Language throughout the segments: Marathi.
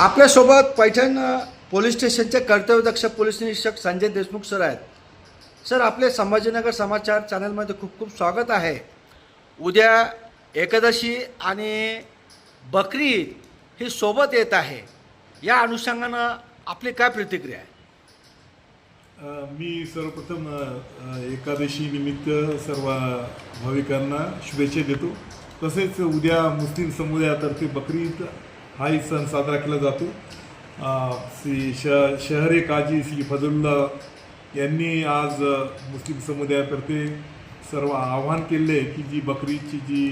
आपल्यासोबत पैठण पोलीस स्टेशनचे कर्तव्यदक्ष पोलीस निरीक्षक संजय देशमुख सर आहेत. सर आपले संभाजीनगर समाचार चॅनलमध्ये खूप खूप स्वागत आहे. उद्या एकादशी आणि बकरी ही सोबत येत आहे. या अनुषंगानं आपली काय प्रतिक्रिया आहे? मी सर्वप्रथम एकादशी निमित्त सर्व भाविकांना शुभेच्छा देतो. तसेच उद्या मुस्लिम समुदायातर्फे बकरी हाही सण साजरा केला जातो. श्री श शहरे काजी श्री फजलुल्ला यांनी आज मुस्लिम समुदायातर्फे सर्व आवाहन केले आहे की जी बकरीची जी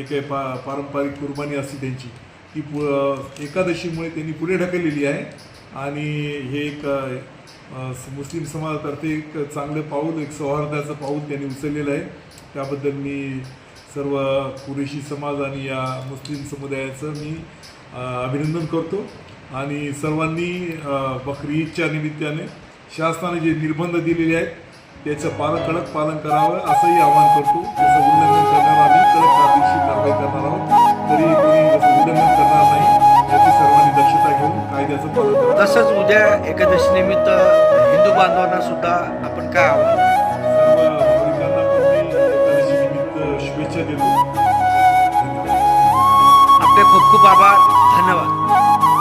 एक आहे पा पारंपरिक कुर्बानी असते त्यांची ती पु एकादशीमुळे त्यांनी पुढे ढकललेली आहे. आणि हे एक मुस्लिम समाजातर्फे एक चांगलं पाऊल एक सौहार्दाचं पाऊल त्यांनी उचललेलं आहे. त्याबद्दल मी सर्व कुरेशी समाज आणि या मुस्लिम समुदायाचं मी अभिनंदन करतो. आणि सर्वांनी बकरी ईदच्या निमित्ताने शासनाने जे निर्बंध दिलेले आहेत त्याचं पालन कडक पालन करावं असंही आवाहन करतो. त्याचं उल्लंघन करणार आम्ही कडक कायदेशीर कारवाई करणार आहोत. तरी कोणी उल्लंघन करणार नाही याची सर्वांनी दक्षता घेऊन कायद्याचं पालन तसंच उद्या एकादशी निमित्त हिंदू बांधवांना सुद्धा आपण काय आव्हान शुभेच्छा देतो आपले खूप खूप आभार. धन्यवाद.